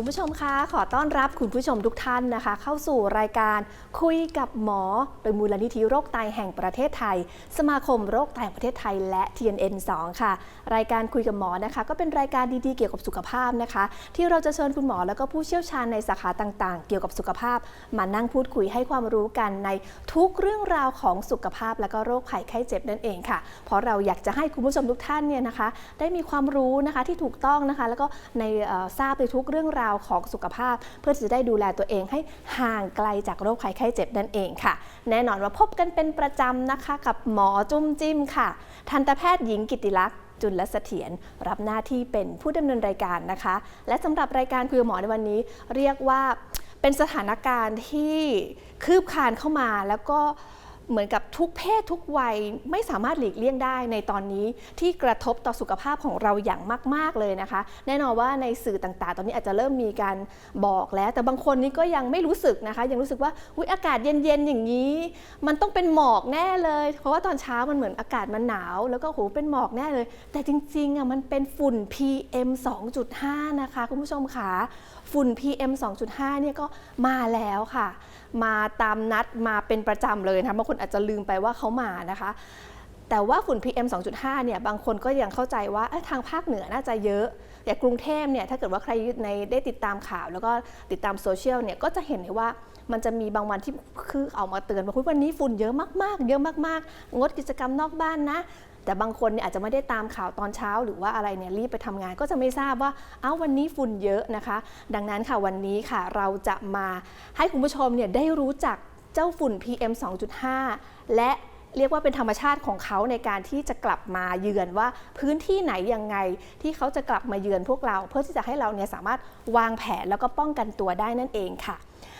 คุณผู้ชมคะขอต้อนรับคุณผู้ชมทุกท่านนะคะ เข้าสู่รายการคุยกับหมอ โดยมูลนิธิโรคไตแห่งประเทศไทย สมาคมโรคไตแห่งประเทศไทยและ TNN 2 ค่ะ รายการคุยกับหมอนะคะ ก็เป็นรายการดีๆเกี่ยวกับสุขภาพนะคะ ที่เราจะเชิญคุณหมอแล้วก็ผู้เชี่ยวชาญในสาขาต่างๆ เกี่ยวกับสุขภาพ มานั่งพูดคุยให้ความรู้กันในทุกเรื่องราวของสุขภาพ และก็โรคภัยไข้เจ็บนั่นเองค่ะ เพราะเราอยากจะให้คุณผู้ชมทุกท่านเนี่ยนะคะ ได้มีความรู้นะคะที่ถูกต้องนะคะ แล้วก็ในทราบในทุกเรื่องราวของสุขภาพ เพื่อที่จะได้ดูแลตัวเองให้ห่างไกลจากโรคภัยไข้เจ็บนั่นเองค่ะ แน่นอนว่าพบกันเป็นประจำนะคะ กับหมอจุ้มจิ้มค่ะ ทันตแพทย์หญิงกิติลักษณ์จุลเสถียรรับหน้าที่เป็นผู้ดำเนินรายการนะคะ และสำหรับรายการคุยกับหมอในวันนี้เรียกว่าเป็นสถานการณ์ที่คืบคลานเข้ามาแล้วก็ เหมือนกับทุกเพศทุกวัยไม่สามารถหลีกเลี่ยงได้ในตอนนี้ที่กระทบต่อสุขภาพของเราอย่างมาก ๆเลยนะคะ แน่นอนว่าในสื่อต่างๆ ตอนนี้อาจจะเริ่มมีการบอกแล้ว แต่บางคนนี่ก็ยังไม่รู้สึกนะคะ ยังรู้สึกว่าอุยอากาศเย็นๆอย่างนี้ มันต้องเป็นหมอกแน่เลย เพราะว่าตอนเช้ามันเหมือนอากาศมันหนาว แล้วก็โหเป็นหมอกแน่เลย แต่จริงๆอะมันเป็นฝุ่น PM 2.5 นะคะคุณผู้ชมคะฝุ่น PM 2.5 เนี่ยก็มาแล้วค่ะ มาตามนัดมาเป็นประจำเลยนะคะบางคนอาจจะลืมไปว่าเขามานะคะ แต่ว่าฝุ่น PM 2.5 เนี่ยบางคนก็ยังเข้าใจว่าทางภาคเหนือน่าจะเยอะ แต่กรุงเทพเนี่ยถ้าเกิดว่าใครในได้ติดตามข่าว แล้วก็ติดตามโซเชียลเนี่ยก็จะเห็นเลยว่า มันจะมีบางวันที่คือเอามาเตือนว่า"วันนี้ฝุ่นเยอะมากๆ เยอะมากๆ งดกิจกรรมนอกบ้านนะ แต่บางคนเนี่ยอาจจะไม่ได้ตามข่าวตอนเช้า หรือว่าอะไรเนี่ยรีบไปทำงานก็จะไม่ทราบว่าเอ้าวันนี้ฝุ่นเยอะนะคะ ดังนั้นค่ะวันนี้ค่ะเราจะมาให้คุณผู้ชมเนี่ยได้รู้จักเจ้าฝุ่น PM 2.5 และเรียกว่าเป็นธรรมชาติของเขาในการที่จะกลับมาเยือนว่าพื้นที่ไหนยังไงที่เขาจะกลับมาเยือนพวกเรา เพื่อที่จะให้เราเนี่ยสามารถวางแผนแล้วก็ป้องกันตัวได้นั่นเองค่ะ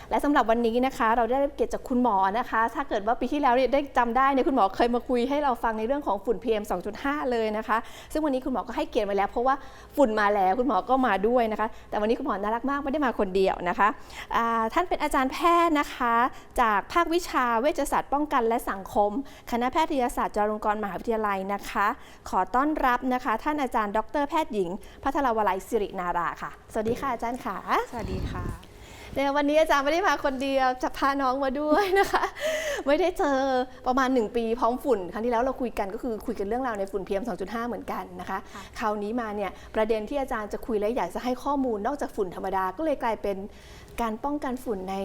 และสำหรับวันนี้นะคะ เราได้รับเกียรติจากคุณหมอนะคะ ถ้าเกิดว่าปีที่แล้วเนี่ยได้จำได้เนี่ยคุณหมอเคยมาคุยให้เราฟังในเรื่องของฝุ่น PM 2.5 เลยนะคะ ซึ่งวันนี้คุณหมอก็ให้เกียรติมาแล้วเพราะว่าฝุ่นมาแล้วคุณหมอก็มาด้วยนะคะ แต่วันนี้คุณหมอน่ารักมากไม่ได้มาคนเดียวนะคะท่านเป็นอาจารย์แพทย์นะคะ จากภาควิชาเวชศาสตร์ป้องกันและสังคม คณะแพทยศาสตร์จุฬาลงกรณ์มหาวิทยาลัยนะคะ ขอต้อนรับนะคะ ท่านอาจารย์ ดรแพทย์หญิง พัทรวลัยสิรินาราค่ะ สวัสดีค่ะอาจารย์ค่ะ สวัสดีค่ะ เนี่ยวันนี้อาจารย์ไม่ได้มาคนเดียวจะพาน้องมาด้วยนะคะ ไม่ได้เจอประมาณ 1 ปีพร้อมฝุ่น ครั้งที่แล้วเราคุยกันก็คือคุยกันเรื่องราวในฝุ่น PM 2.5 เหมือนกันนะคะค่ะคราวนี้มาเนี่ยประเด็นที่อาจารย์จะคุยและอยากจะให้ข้อมูลนอกจากฝุ่นธรรมดาก็เลยกลายเป็นการป้องกันฝุ่นใน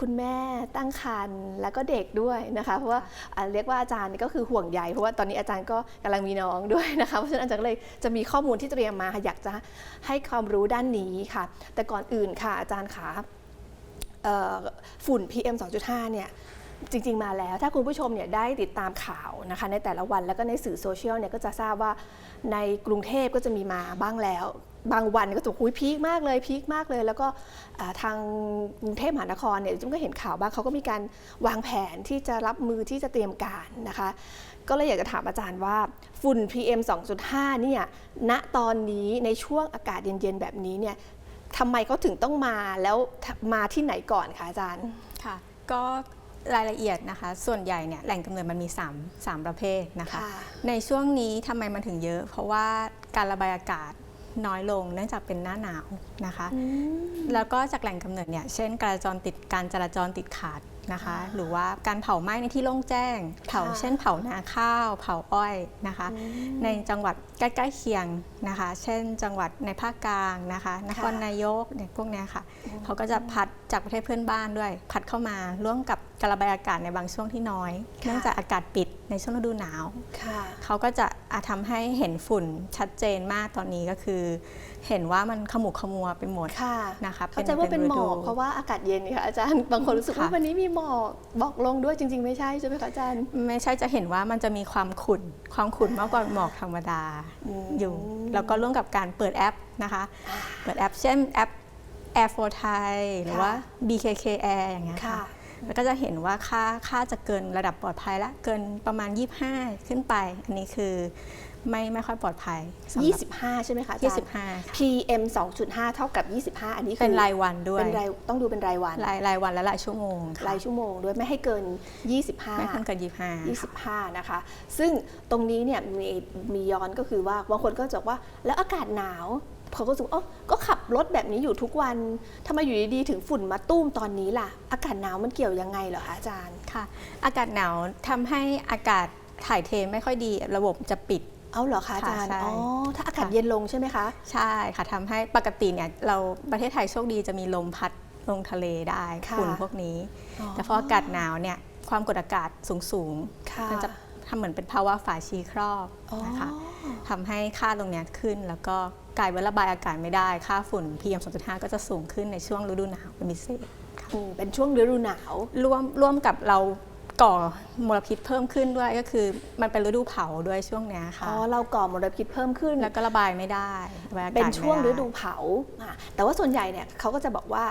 คุณแม่ตั้งครรภ์แล้วก็เด็กด้วยนะคะ เพราะว่าอ่าเรียกว่าอาจารย์นี่ก็คือห่วงใยเพราะว่าตอนนี้อาจารย์ก็กำลังมีน้องด้วยนะคะเพราะฉะนั้นอาจารย์ก็เลยจะมีข้อมูลที่เตรียมมาค่ะอยากจะให้ความรู้ด้านนี้ค่ะ แต่ก่อนอื่นค่ะอาจารย์ขาเอ่อ ฝุ่น PM 2.5 เนี่ยจริง ๆ มาแล้ว ถ้าคุณผู้ชมเนี่ยได้ติดตามข่าวนะคะในแต่ละวันแล้วก็ในสื่อโซเชียลเนี่ยก็จะทราบว่าในกรุงเทพก็จะมีมาบ้างแล้ว บางวันก็จะคุยพีคมากเลยพีคมากเลย แล้วก็ทางกรุงเทพมหานครเนี่ยจุ้มก็เห็นข่าวบ้างเขาก็มีการวางแผนที่จะรับมือที่จะเตรียมการนะคะ ก็เลยอยากจะถามอาจารย์ว่าฝุ่น PM 2.5 เนี่ยณตอนนี้ในช่วงอากาศเย็นๆแบบนี้เนี่ย ทำไมเขาถึงต้องมาแล้วมาที่ไหนก่อนคะอาจารย์ค่ะ ก็รายละเอียดนะคะ ส่วนใหญ่เนี่ยแหล่งกำเนิดมันมี 3 3 ประเภทนะคะค่ะในช่วงนี้ทำไมมันถึงเยอะ เพราะว่าการระบายอากาศน้อยลงเนื่องจากเป็นหน้าหนาวนะคะ แล้วก็จากแหล่งกำเนิดเนี่ยเช่นการจราจรติดการจราจรติดขาด นะคะ หรือว่าการเผาไหม้ในที่โล่งแจ้ง เผาค่ะเช่นเผานาข้าว เผาอ้อยนะคะ ในจังหวัดใกล้ๆเคียงนะคะ เช่น จังหวัดในภาคกลางนะคะนครนายกเนี่ยพวกเนี้ยค่ะเขาก็จะพัดจากประเทศเพื่อนบ้านด้วย พัดเข้ามาร่วมกับการระบายอากาศในบางช่วงที่น้อยค่ะเนื่องจากอากาศปิดในช่วงฤดูหนาวค่ะเขาก็จะอาจทำให้เห็นฝุ่นชัดเจนมากตอนนี้ก็คือ เห็นว่ามันขมุกขมัวไปหมดค่ะนะคะเข้าใจว่าเป็นหมอกฤดูเพราะว่าอากาศเย็นนี่ค่ะอาจารย์บางคนรู้สึกว่าค่ะวันนี้มีหมอกบอกลงด้วยจริง ๆ ไม่ใช่ใช่ไหมคะอาจารย์ ไม่ใช่จะเห็นว่ามันจะมีความขุ่นความขุ่นมากกว่าหมอกธรรมดาอืมอยู่ แล้วก็ร่วมกับการเปิดแอปนะคะ เปิดแอปเช่นแอป Air for Thai หรือว่า BKK Air อย่างเงี้ยค่ะค่ะแล้วก็จะเห็นว่าค่าค่าจะเกินระดับปลอดภัยละเกินประมาณ 25 ขึ้นไป อันนี้คือ ไม่ไม่ค่อยปลอดภัยสำหรับ 25 ใช่ไหมคะอาจารย์ 25ค่ะ PM 2.5 เท่ากับ 25 อันนี้คือเป็นรายวันด้วย เป็นรายต้องดูเป็นรายวัน รายรายวันและรายชั่วโมงค่ะรายชั่วโมงด้วยไม่ให้เกิน 25 ไม่เพิ่มเกิน25 25 นะคะ ซึ่งตรงนี้เนี่ยมีมีย้อนก็คือว่าบางคนก็จะบอกว่าแล้วอากาศหนาวเขาก็รู้สึกว่าเอ๋อก็ขับรถแบบนี้อยู่ทุกวันทำไมอยู่ดีๆถึงฝุ่นมาตุ้มตอนนี้ล่ะ อากาศหนาวมันเกี่ยวยังไงเหรอคะอาจารย์ ค่ะอากาศหนาวทำให้อากาศถ่ายเทไม่ค่อยดี ระบบจะปิด เอาเหรอคะอาจารย์ ค่ะใช่ อ๋อ ถ้าอากาศค่ะเย็นลงใช่ไหมคะ ใช่ค่ะทำให้ปกติเนี่ยเราประเทศไทยโชคดีจะมีลมพัดลงทะเลได้ค่ะฝุ่นพวกนี้ อ๋อ แต่พออากาศหนาวเนี่ยความกดอากาศสูงค่ะๆมันจะทำเหมือนเป็นภาวะฝาชีครอบอ๋อนะคะทำให้ค่าตรงเนี้ยขึ้น แล้วก็กลายเป็นระบายอากาศไม่ได้ ค่าฝุ่น PM 2.5 ก็จะสูงขึ้นในช่วงฤดูหนาวเป็นพิเศษ อืมเป็นช่วงฤดูหนาว ร่วมร่วมกับเรา ก่อมลพิษเพิ่มขึ้นด้วยก็คือมันเป็นฤดูเผาด้วยช่วงเนี้ยค่ะอ๋อเราก่อมลพิษเพิ่มขึ้นแล้วก็ระบายไม่ได้ระบายอากาศเป็นช่วงไม่ไฤดูเผาอะแต่ว่าส่วนใหญ่เนี่ยเขาก็จะบอกว่า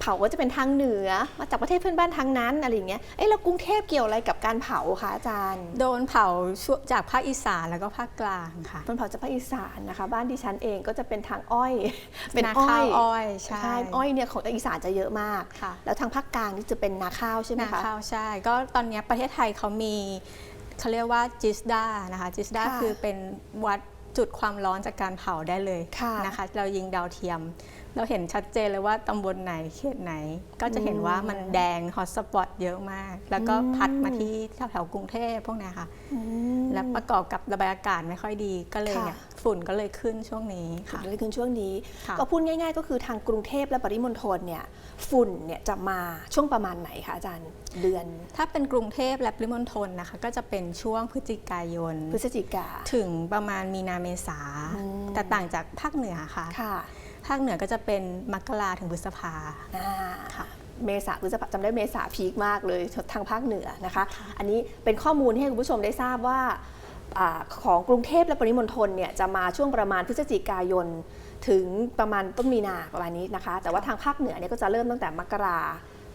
เผาก็จะเป็นทางเหนือ มาจากประเทศเพื่อนบ้านทางนั้นอะไรอย่างเงี้ยเอ้แล้วกรุงเทพเกี่ยวอะไรกับการเผาคะอาจารย์ โดนเผาช่วงจากภาคอีสานแล้วก็ภาคกลางค่ะมันเผาจากภาคอีสานนะคะ บ้านดิฉันเองก็จะเป็นทางอ้อย เป็นนาอ้ข้าอวยอ้อยใช่ใช่อ้อยเนี่ยของอีสานจะเยอะมาก ค่ะ แล้วทางภาคกลางนี่จะเป็นนาข้าวใช่ไหมนาคะ ข้าวใช่ ก็ตอนเนี้ยประเทศไทยเขามีเขาเรียกว่าจิสดานะคะจิสดาค่ะคือเป็นวัดจุดความร้อนจากการเผาได้เลยค่ะ นะคะ เรายิงดาวเทียม เราเห็นชัดเจนเลยว่าตำบลไหนเขตไหน ก็จะเห็นว่ามันแดงฮอตสปอตเยอะมาก แล้วก็พัดมาที่แถวๆกรุงเทพพวกเนี้ยค่ะอืมและประกอบกับระบายอากาศไม่ค่อยดีก็เลยค่ะเนี่ยฝุ่นก็เลยขึ้นช่วงนี้ค่ะเลยขึ้นช่วงนี้ค่ะก็พูดง่ายๆ ก็คือทางกรุงเทพและปริมณฑลเนี่ยฝุ่นเนี่ยจะมาช่วงประมาณไหนคะอาจารย์เดือน ถ้าเป็นกรุงเทพและปริมณฑลนะคะก็จะเป็นช่วงพฤศจิกายน พฤศจิกาถึงประมาณมีนาเมษาอืมแต่ต่างจากภาคเหนือค่ะค่ะ ภาคเหนือก็จะเป็นมกราถึงพฤษภาอ่าค่ะเมษาพฤษภาจำได้เมษาพีคมากเลยทางภาคเหนือนะคะ อันนี้เป็นข้อมูลให้คุณผู้ชมได้ทราบว่าอาของกรุงเทพและปริมณฑลเนี่ยจะมาช่วงประมาณพฤศจิกายน ถึงประมาณต้นมีนาประมาณนี้นะคะ แต่ว่าทางภาคเหนือเนี่ยก็จะเริ่มตั้งแต่มกรา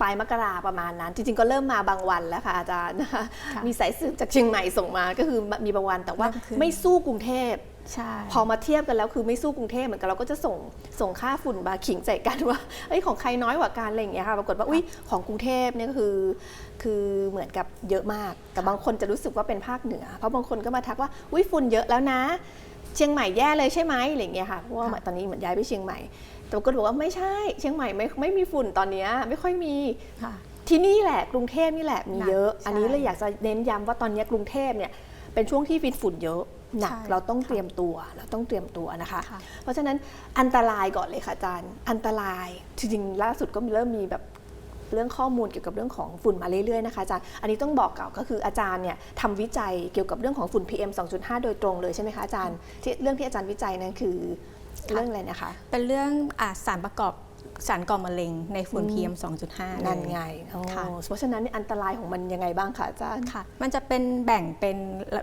ปลายมกราประมาณนั้น จริงๆ ก็เริ่มมาบางวันแล้วค่ะอาจารย์นะคะค่ะมีสายสืบจากเชียงใหม่ส่งมาก็คือมีบางวันแต่ว่าเริ่มขึ้นไม่สู้กรุงเทพ ใช่ พอมาเทียบกันแล้วคือไม่สู้กรุงเทพเหมือนกันเราก็จะส่งส่งค่าฝุ่นมาขิงใส่กันว่าเอ้ยของใครน้อยกว่ากันอะไรอย่างเงี้ยค่ะปรากฏว่าอุ้ยของกรุงเทพเนี่ยก็คือ คือเหมือนกับเยอะมาก แต่บางคนจะรู้สึกว่าเป็นภาคเหนือ เพราะบางคนก็มาทักว่าอุ้ยฝุ่นเยอะแล้วนะ เชียงใหม่แย่เลยใช่ไหมอะไรอย่างเงี้ยค่ะเพราะว่าตอนนี้เหมือนย้ายไปเชียงใหม่แต่ปรากฏบอกว่าไม่ใช่เชียงใหม่ไม่ไม่มีฝุ่นตอนเนี้ยไม่ค่อยมีค่ะที่นี่แหละกรุงเทพนี่แหละมีเยอะหนักอันนี้ใช่เลยอยากจะเน้นย้ำว่าตอนนี้กรุงเทพเนี่ยเป็นช่วงที่ฟินฝุ่นเยอะ หนักใช่เราต้องค่ะเตรียมตัวเราต้องเตรียมตัวนะคะค่ะเพราะฉะนั้นอันตรายก่อนเลยค่ะอาจารย์อันตรายจริงๆล่าสุดก็มีเริ่มมีแบบเรื่องข้อมูลเกี่ยวกับเรื่องของฝุ่นมาเรื่อยๆนะคะอาจารย์ อันนี้ต้องบอกเก่าก็คืออาจารย์เนี่ยทำวิจัยเกี่ยวกับเรื่องของฝุ่น PM 2.5 โดยตรงเลยใช่ไหมคะอาจารย์ที่เรื่องที่อาจารย์วิจัยนั้นคือเรื่องอะไรนะคะ เป็นเรื่องอาสารประกอบสารก่อมะเร็งในฝุ่นอืม PM 2.5 นั่นไงอ๋อค่ะเพราะฉะนั้นเนี่ยอันตรายของมันยังไงบ้างคะอาจารย์ค่ะ มันจะเป็นแบ่งเป็น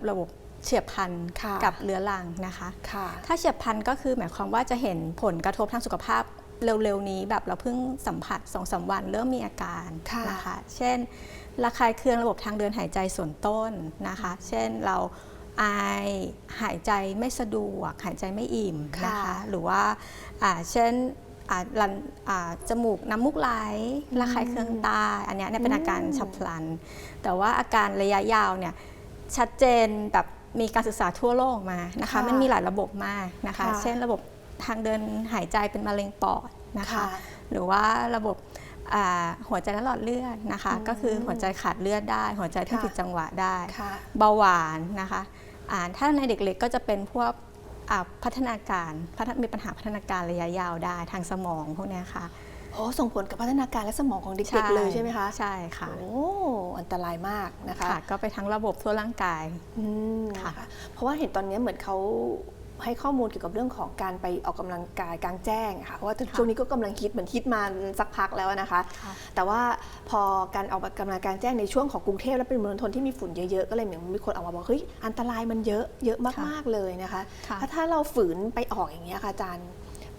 ระบบ เฉียบพลันค่ะกับเรื้อรังนะคะค่ะถ้าเฉียบพลันก็คือหมายความว่าจะเห็นผลกระทบทางสุขภาพเร็วๆนี้แบบเราเพิ่งสัมผัส2อสวันเริ่มมีอาการค่ะนะคะ เช่น ระคายเคืองระบบทางเดินหายใจส่วนต้นนะคะ เช่นเราไอายหายใจไม่สะดวก หายใจไม่อิ่มนะคะค่ะหรือว่าอ่าเช่นอ่าลันอ่าจมูกน้ำมูกไหลระคายเคืองตา อันเนี้ยเนี่ยเป็นอาการอืมฉับพลัน แต่ว่าอาการระยะยาวเนี่ยชัดเจนแบบ มีการศึกษาทั่วโลกมานะคะค่ะมันมีหลายระบบมากนะคะค่ะเช่นระบบทางเดินหายใจเป็นมะเร็งปอดนะคะค่ะหรือว่าระบบอ่าหัวใจและหลอดเลือดนะคะอืมก็คือหัวใจขาดเลือดได้ หัวใจเต้นค่ะผิดจังหวะได้ค่ะเบาหวานนะคะอ่าถ้าในเด็กเล็กก็จะเป็นพวกอ่าพัฒนาการพัฒมีปัญหาพัฒนาการระยะยาวได้ทางสมองพวกเนี้ยค่ะ โอ้ส่งผลกับพัฒนาการและสมองของเด็กๆเลยใช่ไหมคะ ใช่ค่ะ โอ้อันตรายมากนะคะค่ะก็ไปทั้งระบบทั่วร่างกายอืมค่ะนะคะเพราะว่าเห็นตอนนี้เหมือนเขาให้ข้อมูลเกี่ยวกับเรื่องของการไปออกกำลังกายกลางแจ้งอะค่ะเพราะว่าช่วงนี้ก็กำลังฮิตเหมือนฮิตมาสักพักแล้วนะคะค่ะแต่ว่าพอการออกกำลังกายกลางแจ้งในช่วงของกรุงเทพและเป็นเมืองทนที่มีฝุ่นเยอะๆก็เลยเหมือนมีคนออกมาบอกเฮ้ยอันตรายมันเยอะเยอะมากๆเลยนะคะค่ะถ้าถ้าเราฝืนไปออกอย่างเงี้ยค่ะอาจารย์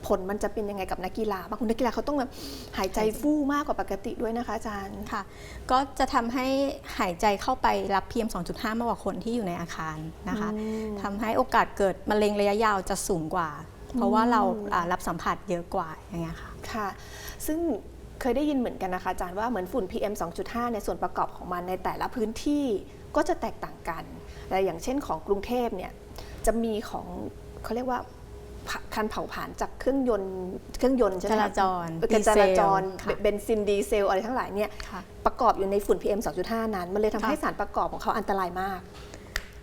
ผลมันจะเป็นยังไงกับนักกีฬาบางคนนักกีฬาเขาต้องแบบหายใจฟู่มากกว่าปกติด้วยนะคะอาจารย์ค่ะ ก็จะทำให้หายใจเข้าไปรับ PM 2.5 มากกว่าคนที่อยู่ในอาคารนะคะอืมทำให้โอกาสเกิดมะเร็งระยะยาวจะสูงกว่า เพราะว่าเราอ่ารับสัมผัสเยอะกว่าอย่างเงี้ยค่ะค่ะ ซึ่งเคยได้ยินเหมือนกันนะคะอาจารย์ว่าเหมือนฝุ่น PM 2.5 ในยส่วนประกอบของมันในแต่ละพื้นที่ก็จะแตกต่างกันแต่อย่างเช่นของกรุงเทพเนี่ยจะมีของเขาเรียกว่า คันเผาผลาญจากเครื่องยนต์เครื่องยนต์ใช่ไหมจคะราจรเออการจดีเซลราจรค่ะเบนซินดีเซลอะไรทั้งหลายเนี่ยค่ะประกอบอยู่ในฝุ่น PM 2.5 นั้น มันเลยทำให้ค่ะสารประกอบของเขาอันตรายมาก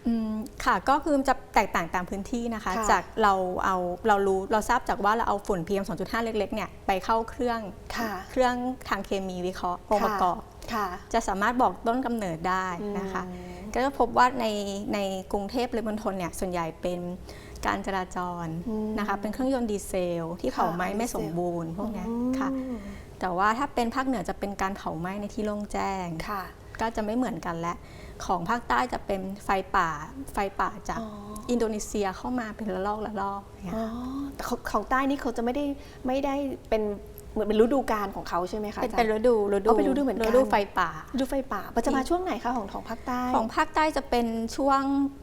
อืมค่ะก็คือมันจะแตกต่างตามพื้นที่นะคะค่ะจากเราเอาเรารู้เราทราบจากว่าเราเอาฝุ่น PM 2.5 เล็กๆเนี่ยไปเข้าเครื่องค่ะเครื่องทางเคมีวิเคราะห์องค์ประกอบค่ะ จะสามารถบอกต้นกำเนิดได้นะคะอืมก็จะพบว่าในในกรุงเทพเลยมณฑลเนี่ยส่วนใหญ่เป็นการจราจรอืมนะคะเป็นเครื่องยนต์ดีเซล ที่เผาไหม้ค่ะไม่ดีเซลสมบูรณ์พวกเนี้ยอืมค่ะ แต่ว่าถ้าเป็นภาคเหนือจะเป็นการเผาไหม้ในที่โล่งแจ้งค่ะก็จะไม่เหมือนกันและของภาคใต้จะเป็นไฟป่าไฟป่าจากอ๋ออินโดนีเซียเข้ามาเป็นระลอกระลอกอย่างเงี้ยอ๋อแต่ของของใต้นี่เขาจะไม่ได้ไม่ได้เป็น เหมือนเป็นฤดูกาลของเขาใช่ไหมคะเป็นอาจารย์ เป็นฤดูฤดูอ๋อเป็นฤดูเหมือนกัน ฤดูไฟป่า ฤดูไฟป่ามันจะมาช่วงไหนคะของของภาคใต้ของภาคใต้จะเป็นช่วง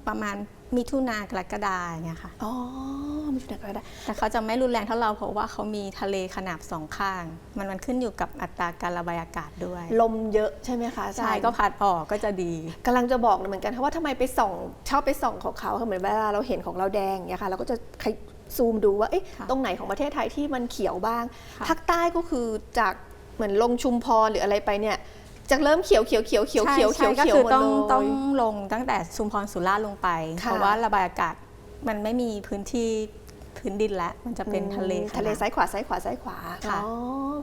ประมาณมิถุนากรกฎาอย่างเงี้ยค่ะ อ๋อมีถึงไหนก็ได้ แต่เขาจะไม่รุนแรงเท่าเราเพราะว่าเขามีทะเลขนาบสองข้าง มันมันขึ้นอยู่กับอัตราการระบายอากาศด้วยลมเยอะใช่ไหมคะอาจารย์ ใช่ก็พัดออกก็จะดี กำลังจะบอกเหมือนกันค่ะว่าทำไมไปส่องชอบไปส่องของเขาค่ะเหมือนเวลาเราเห็นของเราแดงอย่างเงี้ยค่ะเราก็จะขย ซูมดูว่าเอ๊ะค่ะตรงไหนของประเทศไทยที่มันเขียวบ้างค่ะภาคใต้ก็คือจากเหมือนลงชุมพรหรืออะไรไปเนี่ยจากเริ่มเขียวเขียวเขียวเขียวเขียวใช่เขียวใช่เขียวก็คือหมดต้องเลยต้องลงตั้งแต่ชุมพรสุราษฎร์ลงไปค่ะเพราะว่าระบายอากาศมันไม่มีพื้นที่ พื้นดินแล้วมันจะเป็นทะเลอืมทะเลขนาดซ้ายขวาซ้ายขวาซ้ายขวาค่ะอ๋อ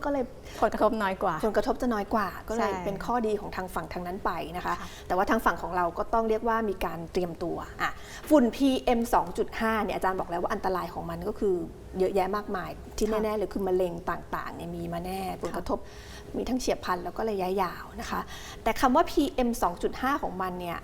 ก็เลยผลกระทบน้อยกว่า ผลกระทบจะน้อยกว่า ก็เลยใช่เป็นข้อดีของทางฝั่งทางนั้นไปนะคะค่ะแต่ว่าทางฝั่งของเราก็ต้องเรียกว่ามีการเตรียมตัวอะฝุ่น PM 2.5เนี่ยอาจารย์บอกแล้วว่าอันตรายของมันก็คือเยอะแยะมากมาย ที่แน่ๆเลยคือมะเร็งต่างๆเนี่ยมีมาแน่ผลกระทบมีทั้งเฉียบพลันแล้วก็ระยะยาวนะคะ แต่คำว่า PM 2.5 ของมันเนี่ย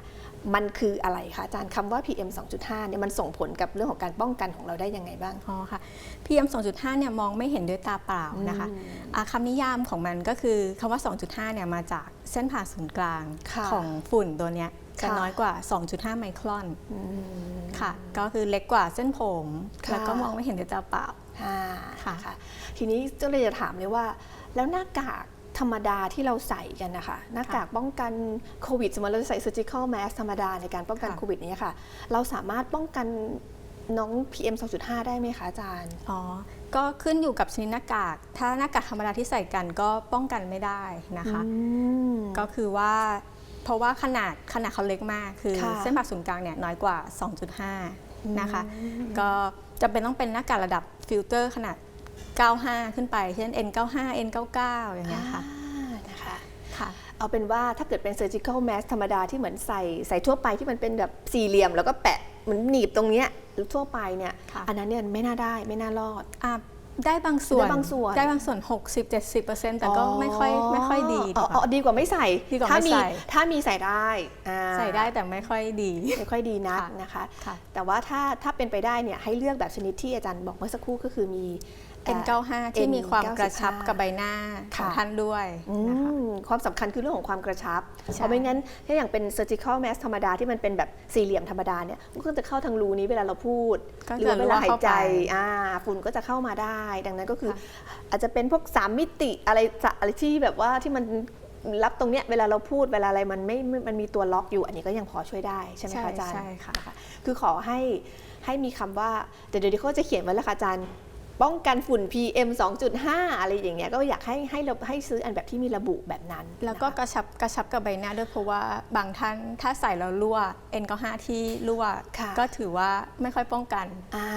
มันคืออะไรคะอาจารย์คำว่า PM 2.5เนี่ยมันส่งผลกับเรื่องของการป้องกันของเราได้ยังไงบ้างอ๋อค่ะ PM 2.5เนี่ยมองไม่เห็นด้วยตาเปล่านะคะอืมอ่าคำนิยามของมันก็คือคำว่า 2.5เนี่ยมาจากเส้นผ่าศูนย์กลางค่ะของฝุ่นตัวเนี้ยจะค่ะน้อยกว่า 2.5 ไมครอนอืมค่ะ ก็คือเล็กกว่าเส้นผมค่ะแล้วก็มองไม่เห็นด้วยตาเปล่าอ่าค่ะค่ะ ทีนี้ก็เลยจะถามเลยว่า แล้วหน้ากาก ธรรมดาที่เราใส่กันนะคะหน้ากากป้องกันโควิดสมมติเราใส่ surgical mask ธรรมดาในการป้องกันค่ะโควิดนี้ค่ะ เราสามารถป้องกันน้อง PM 2.5 ได้ไหมคะอาจารย์ อ๋อ ก็ขึ้นอยู่กับชนิดหน้ากาก ถ้าหน้ากากธรรมดาที่ใส่กันก็ป้องกันไม่ได้นะคะอืมก็คือว่าเพราะว่าขนาดขนาดเขาเล็กมาก คือค่ะเส้นผ่าศูนย์กลางเนี่ยน้อยกว่า 2.5 นะคะ ก็จะเป็นต้องเป็นหน้ากากระดับฟิลเตอร์ขนาด 95 ขึ้นไป เช่น N95 N99 อย่างเงี้ยค่ะอ่านะคะค่ะ เอาเป็นว่าถ้าเกิดเป็น surgical mask ธรรมดาที่เหมือนใส่ใส่ทั่วไปที่มันเป็นแบบสี่เหลี่ยม แล้วก็แปะเหมือนหนีบตรงเนี้ยหรือทั่วไปเนี่ยค่ะ อันนั้นเนี่ยไม่น่าได้ไม่น่ารอด อะได้บางส่วนได้บางส่วน ได้บางส่วน 60-70%แต่ก็ไม่ค่อยไม่ค่อยดีดีอ๋อกว่า อ๋อดีกว่าไม่ใส่ดีกว่าถ้าไม่มีใส่ ถ้ามีใส่ได้อ่าใส่ได้แต่ไม่ค่อยดี ไม่ค่อยดีนักค่ะ นะคะ ค่ะ แต่ว่าถ้าถ้าเป็นไปได้เนี่ยให้เลือกแบบชนิดที่อาจารย์บอกเมื่อสักครู่ก็คือมีเอ่อ N95 ที่มีความกระชับ N95 กับใบหน้าของค่ะท่านด้วยอืนะคะมความสำคัญคือเรื่องของความกระชับใช่เพราะไม่งั้นถ้าอย่างเป็น surgical mask ธรรมดาที่มันเป็นแบบสี่เหลี่ยมธรรมดาเนี่ยมันก็จะเข้าทางรูนี้เวลาเราพูดก็หรือจะว่าเวลาหายใจรั่วเข้าไปอ่าฝุ่นก็จะเข้ามาได้ ดังนั้นก็คือค่ะอาจจะเป็นพวกสามมิติอะไรจะอะไรที่แบบว่าที่มันรับตรงเนี้ยเวลาเราพูดเวลาอะไรมันไม่ไม่ มันมีตัวล็อกอยู่ อันนี้ก็ยังพอช่วยได้ใช่ไหมคะอาจารย์ ใช่ค่ะนะคะคือขอให้ให้มีคำว่า เดี๋ยวเดี๋ยวเขาจะเขียนไว้แล้วค่ะอาจารย์ ป้องกันฝุ่น PM 2.5 อะไรอย่างเงี้ยก็อยากให้ให้เราให้ซื้ออันแบบที่มีระบุแบบนั้น แล้วก็นะคะกระชับกระชับกับใบหน้าด้วยเพราะว่าบางท่านถ้าใส่แล้วรั่ว N95 ที่รั่วค่ะก็ถือว่าไม่ค่อยป้องกันอ่า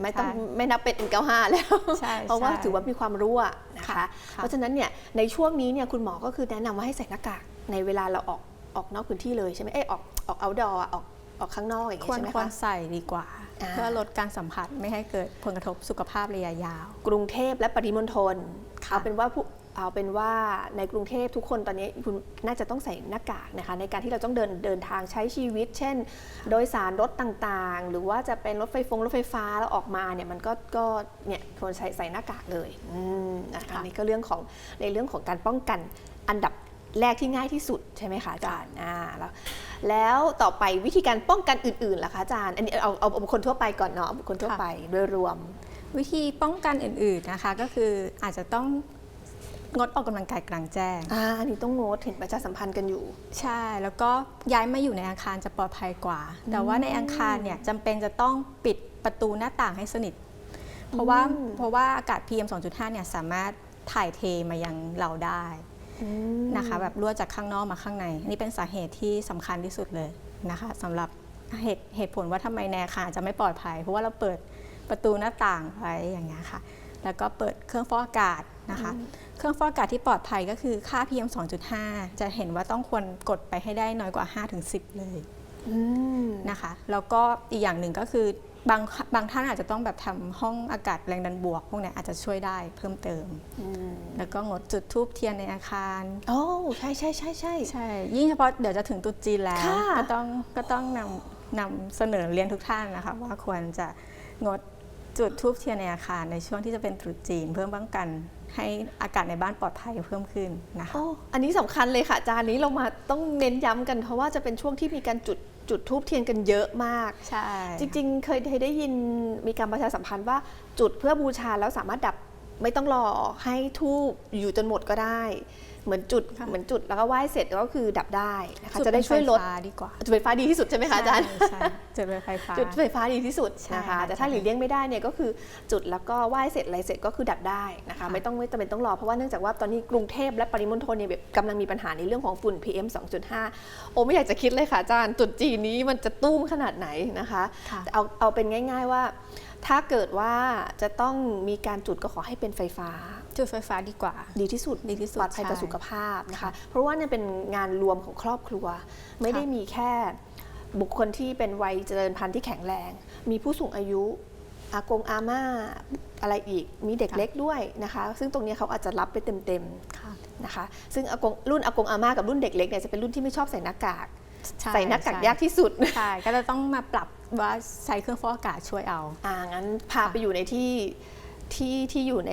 ไม่ต้องใช่ไม่นับเป็น N95 แล้วใช่เพราะว่าใช่ถือว่ามีความรั่วนะคะค่ะเพราะฉะนั้นเนี่ยในช่วงนี้เนี่ยคุณหมอก็คือแนะนำว่าให้ใส่หน้ากากในเวลาเราออกออกนอกพื้นที่เลยใช่ไหมเอ้ยออกออก outdoor อะออก ออกข้างนอกอย่างคเงี้วยรใช่ไหมควรคะ ใส่ดีกว่า อ่า เพื่อลดการสัมผัสไม่ให้เกิดผลกระทบสุขภาพระยะยาว กรุงเทพและปริมณฑลค่ะเอาเป็นว่าผู้เอาเป็นว่าในกรุงเทพทุกคนตอนนี้คุณน่าจะต้องใส่หน้ากากนะคะในการที่เราต้องเดินเดินทางใช้ชีวิต เช่น โดยสารรถต่างๆ หรือว่าจะเป็นรถไฟฟงรถไฟฟ้าแล้วออกมาเนี่ยมันก็ก็เนี่ยควรใส่ใส่หน้ากากเลยอืมนะคะค่ะ นี่ก็เรื่องของในเรื่องของการป้องกันอันดับแรกที่ง่ายที่สุดใช่ไหมคะอาจารย์อ่าแล้ว แล้วต่อไปวิธีการป้องกันอื่นๆล่ะคะอาจารย์ อันนี้เอาเอาเอาบุคคลทั่วไปก่อนเนาะเอาบุคคลทั่วไปโดยรวม วิธีป้องกันอื่นๆนะคะ ก็คืออาจจะต้องงดออกกำลังกายกลางแจ้งอ่าอันนี้ต้องงดเห็นประชาสัมพันธ์กันอยู่ ใช่ แล้วก็ย้ายมาอยู่ในอาคารจะปลอดภัยกว่า แต่ว่าในอาคารเนี่ยจำเป็นจะต้องปิดประตูหน้าต่างให้สนิท เพราะว่าอืมเพราะว่าอากาศ PM 2.5เนี่ยสามารถถ่ายเทมายังเราได้อืม นะคะ แบบรั่วจากข้างนอกมาข้างใน นี่เป็นสาเหตุที่สำคัญที่สุดเลยนะคะสำหรับเหตุเหตุผลว่าทำไมแนวอาคารจะไม่ปลอดภัย เพราะว่าเราเปิดประตูหน้าต่างไว้อย่างเงี้ยค่ะ แล้วก็เปิดเครื่องฟอกอากาศนะคะ เครื่องฟอกอากาศที่ปลอดภัยก็คือค่า PM 2.5 จะเห็นว่าต้องควรกดไปให้ได้น้อยกว่า 5-10 เลยอืมนะคะ แล้วก็อีกอย่างหนึ่งก็คือ บางบางท่านอาจจะต้องแบบทำห้องอากาศแรงดันบวก พวกเนี้ยอาจจะช่วยได้เพิ่มเติมอืมแล้วก็งดจุดทูบเทียนในอาคารโอ้ใช่ใช่ใช่ใช่ใช่ ยิ่งเฉพาะเดี๋ยวจะถึงตรุษจีนแล้วค่ะก็ต้องก็ต้องนำนำเสนอเรียนทุกท่านนะคะ ว่าควรจะงดจุดทูบเทียนในอาคารในช่วงที่จะเป็นตรุษจีนเพื่อป้องกัน ให้อากาศในบ้านปลอดภัยเพิ่มขึ้นนะคะโอ้อันนี้สำคัญเลยค่ะอาจารย์นี้เรามาต้องเน้นย้ำกันเพราะว่าจะเป็นช่วงที่มีการจุดจุดทูบเทียนกันเยอะมาก ใช่ จริงๆเคยเคยได้ยินมีการประชาสัมพันธ์ว่าจุดเพื่อบูชาแล้วสามารถดับไม่ต้องรอให้ทูบอยู่จนหมดก็ได้ เหมือนจุดเหมือนจุดแล้วก็ไหว้เสร็จก็คือดับได้นะคะจะได้ช่วยลดจุไฟฟ้าดีกว่าจุดไฟฟ้าดีที่สุดใช่ไหมคะอาจารย์ใช่ใช่จุดไฟฟ้าจุดไฟฟ้าดีที่สุดใช่นะคะค่ะแต่ถ้าหลีกเลี่ยงไม่ได้เนี่ยก็คือจุดแล้วก็ไหว้เสร็จอะไรเสร็จก็คือดับได้นะคะค่ะไม่ต้องไม่จำเป็นต้องรอเพราะว่าเนื่องจากว่าตอนนี้กรุงเทพและปริมณฑลเนี่ยแบบกำลังมีปัญหาในเรื่องของฝุ่น PM 2.5 โอ้ไม่อยากจะคิดเลยค่ะอาจารย์จุดจีนนี้มันจะตุ้มขนาดไหนนะคะค่ะเอาเอาเป็นง่าย ๆว่า ถ้าเกิดว่าจะต้องมีการจุดก็ขอให้เป็นไฟฟ้า จุดไฟฟ้าดีกว่า ดีที่สุดดีที่สุดปลอดภัยต่อใช่สุขภาพนะคะค่ะเพราะว่าเนี่ยเป็นงานรวมของครอบครัว ไม่ได้มีแค่บุคคลที่เป็นวัยเจริญพันธุ์ที่แข็งแรง มีผู้สูงอายุอากงอาม่าอะไรอีกมีเด็กค่ะเล็กด้วยนะคะ ซึ่งตรงเนี้ยเขาอาจจะรับไปเต็มค่ะๆนะคะ ซึ่งอากงรุ่นอากงอาม่ากับรุ่นเด็กเล็กเนี่ยจะเป็นรุ่นที่ไม่ชอบใส่หน้ากากช่ ใส่หน้ากากใช่ยากที่สุดใช่ก็จะต้องมาปรับว่าใช้เครื่องฟอกอากาศช่วยเอาอ่างั้นพาไปอยู่ในที่ที่ที่อยู่ใน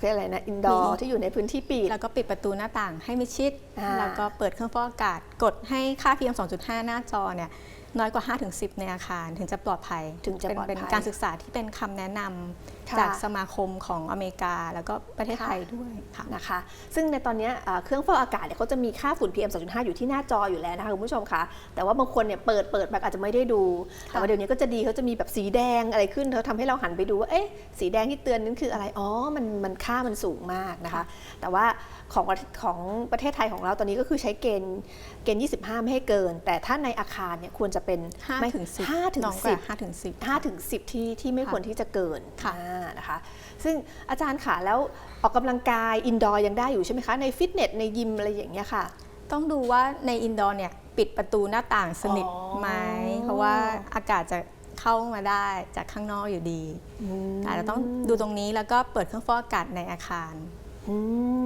เรียกอะไรนะอินดอร์มีที่อยู่ในพื้นที่ปิดแล้วก็ปิดประตูหน้าต่างให้มิดชิดอ่าแล้วก็เปิดเครื่องฟอกอากาศกดให้ค่า PM 2.5 หน้าจอเนี่ย น้อยกว่า 5-10 ในอาคารถึงจะปลอดภัยถึงจะเป็นปลอดภัยเป็นการศึกษาที่เป็นคำแนะนค่ะำจากสมาคมของอเมริกาแล้วก็ประเทศไทยด้วยค่ะ นะคะ ซึ่งในตอนเนี้ยเอ่อเครื่องฟอกอากาศเนี่ยเขาจะมีค่าฝุ่น PM 2.5 อยู่ที่หน้าจออยู่แล้วนะคะคุณผู้ชมคะแต่ว่าบางคนเนี่ยเปิดเปิดแบบอาจจะไม่ได้ดูแต่ว่าเดี๋ยวนี้ก็จะดีเขาจะมีแบบสีแดงอะไรขึ้นเขาทำให้เราหันไปดูว่าเอ๊ะสีแดงที่เตือนนั้นคืออะไรอ๋อมันมันค่ามันสูงมากนะคะค่ะแต่ว่าของประของประเทศไทยของเราตอนนี้ก็คือใช้เกณฑ์เกณฑ์ 25 ไม่ให้เกิน แต่ถ้าในอาคารเนี่ยควรจะเป็น5ไม่ถึง10 5ถึงน้อยก10ว่า5ถึง10 5ถึง10 ที่ที่ไม่ค่ะควรที่จะเกินค่ะอ่านะคะ ซึ่งอาจารย์ค่ะแล้วออกกำลังกายอินดอร์ยังได้อยู่ใช่ไหมคะ ในฟิตเนสในยิมอะไรอย่างเงี้ยค่ะ ต้องดูว่าในอินดอร์เนี่ยปิดประตูหน้าต่างสนิทอ๋อไหมเพราะว่าอากาศจะเข้ามาได้จากข้างนอกอยู่ดีอาจจะต้องดูตรงนี้แล้วก็เปิดเครื่องฟอกอากาศในอาคารอื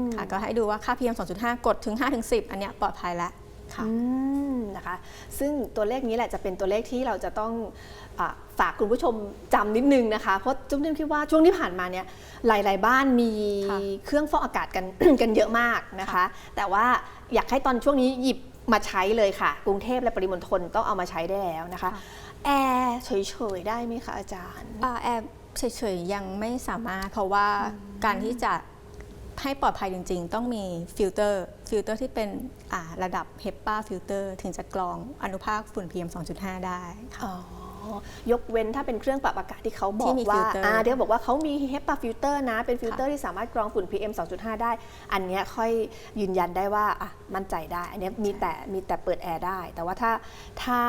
มค่ะก็ให้ดูว่าค่า PM 2.5 กดถึง 5-10 อันเนี้ยปลอดภัยแล้ว ค่ะอืมนะคะ ซึ่งตัวเลขนี้แหละจะเป็นตัวเลขที่เราจะต้องอาฝากคุณผู้ชมจำนิดนึงนะคะ เพราะจุ๊บนิ่มคิดว่าช่วงที่ผ่านมาเนี่ยหลาย ๆ บ้านมีค่ะเครื่องฟอกอากาศกันกันเยอะมากนะคะ แต่ว่าอยากให้ตอนช่วงนี้หยิบมาใช้เลยค่ะ กรุงเทพและปริมณฑลต้องเอามาใช้ได้แล้วนะคะแอร์เฉย ๆ ได้ไหมคะอาจารย์อ่าแอร์เฉย ๆ ยังไม่สามารถเพราะว่าการที่จะ ให้ปลอดภัยจริง ๆ ต้องมีฟิลเตอร์ฟิลเตอร์ที่เป็นอ่าระดับ HEPA ฟิลเตอร์ถึงจะกรองอนุภาคฝุ่น PM 2.5 ได้ค่ะอ๋อยกเว้นถ้าเป็นเครื่องปรับอากาศที่เขาบอที่กมีว่าฟิลเตอร์อ่าเดี๋ยวบอกว่าเขามี HEPA ฟิลเตอร์นะ เป็นฟิลเตอร์ที่สามารถกรองฝุ่น PM 2.5 ได้ อันเนี้ยค่อยยืนยันได้ว่าอะมั่นใจได้ อันเนี้ยมีแต่มีแต่เปิดแอร์ได้ แต่ว่าถ้าถ้า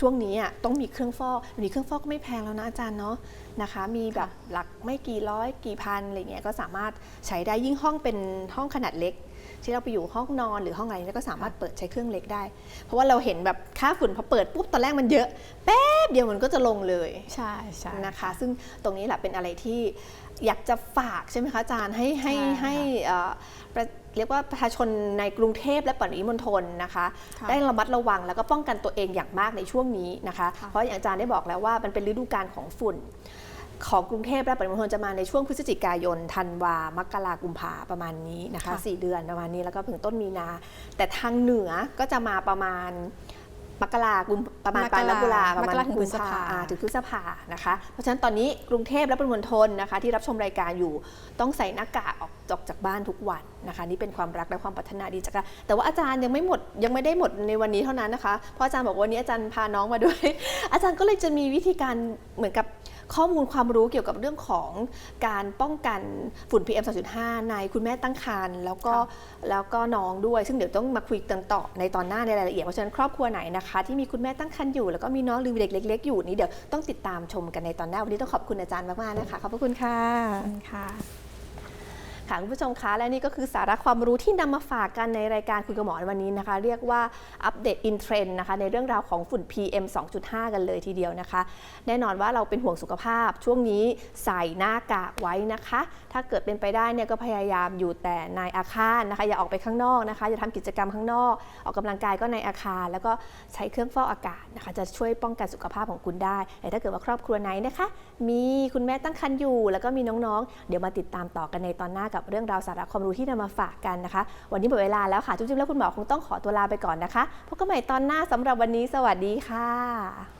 ช่วงนี้อะต้องมีเครื่องฟอกหรือเครื่องฟอกก็ไม่แพงแล้วนะอาจารย์เนาะนะคะ มีแบบหลักไม่กี่ร้อยกี่พันอะไรเงี้ยก็สามารถใช้ได้ยิ่งห้องเป็นห้องขนาดเล็ก ที่เราไปอยู่ห้องนอนหรือห้องอะไรเนี่ยก็สามารถเปิดใช้เครื่องเล็กได้ เพราะว่าเราเห็นแบบค่าฝุ่นพอเปิดปุ๊บตอนแรกมันเยอะ แป๊บเดียวมันก็จะลงเลยใช่ใช่นะคะ ซึ่งตรงนี้แหละเป็นอะไรที่อยากจะฝากใช่ไหมคะอาจารย์ให้ให้ใช่ค่ะให้เอ่อประเรียกว่าประชาชนในกรุงเทพและปริมณฑลนะคะค่ะได้ระมัดระวังแล้วก็ป้องกันตัวเองอย่างมากในช่วงนี้นะคะค่ะเพราะอย่างอาจารย์ได้บอกแล้วว่ามันเป็นฤดูกาลของฝุ่น ของกรุงเทพและปริมณฑลจะมาในช่วงพฤศจิกายนธันวามกรากุมภาประมาณนี้นะคะค่ะสี่เดือนประมาณนี้แล้วก็ถึงต้นมีนา แต่ทางเหนือก็จะมาประมาณมกรากุมประมาณปลายมกราประมาณมกราถึงกุพฤมษภาภาอ่าถึงพฤษภานะคะ เพราะฉะนั้นตอนนี้กรุงเทพและปริมณฑลนะคะ ที่รับชมรายการอยู่ต้องใส่หน้ากากออก ออกจากบ้านทุกวันนะคะนี่เป็นความรักและความปรารถนาดีจากกันแต่ว่าอาจารย์ยังไม่หมดยังไม่ได้หมดในวันนี้เท่านั้นนะคะเพราะอาจารย์บอกว่าวันนี้อาจารย์พาน้องมาด้วย อาจารย์ก็เลยจะมีวิธีการเหมือนกับข้อมูลความรู้เกี่ยวกับเรื่องของการป้องกันฝุ่น PM 2.5 ในคุณแม่ตั้งครรภ์แล้วก็แล้วก็น้องด้วย ซึ่งเดี๋ยวต้องมาคุยกันต่อในตอนหน้าในรายละเอียด เพราะฉะนั้นครอบครัวไหนนะคะ ที่มีคุณแม่ตั้งครรภ์อยู่ แล้วก็มีน้องหรือมีเด็กเล็ก ๆ อยู่นี่เดี๋ยวต้องติดตามชมกันในตอนหน้า วันนี้ต้องขอบคุณอาจารย์มากๆนะคะขอบพระคุณค่ะค่ะ ค่ะคุณผู้ชมคะและนี่ก็คือสาระความรู้ที่นำมาฝากกันในรายการคุยกับหมอวันนี้นะคะ เรียกว่าอัปเดตอินเทรนด์นะคะในเรื่องราวของฝุ่น PM 2.5 กันเลยทีเดียวนะคะ แน่นอนว่าเราเป็นห่วงสุขภาพช่วงนี้ใส่หน้ากากไว้นะคะ ถ้าเกิดเป็นไปได้เนี่ยก็พยายามอยู่แต่ในอาคารนะคะ อย่าออกไปข้างนอกนะคะอย่าทำกิจกรรมข้างนอก ออกกำลังกายก็ในอาคาร แล้วก็ใช้เครื่องฟอกอากาศนะคะ จะช่วยป้องกันสุขภาพของคุณได้แต่ถ้าเกิดว่าครอบครัวไหนนะคะ มีคุณแม่ตั้งครรภ์อยู่ แล้วก็มีน้องๆ เดี๋ยวมาติดตามต่อกันในตอนหน้ากับเรื่องราวสาระความรู้ที่นำมาฝากกันนะคะ วันนี้หมดเวลาแล้วค่ะ จุ๊บๆแล้วคุณหมอคงต้องขอตัวลาไปก่อนนะคะพบกันใหม่ตอนหน้าสำหรับวันนี้ สวัสดีค่ะ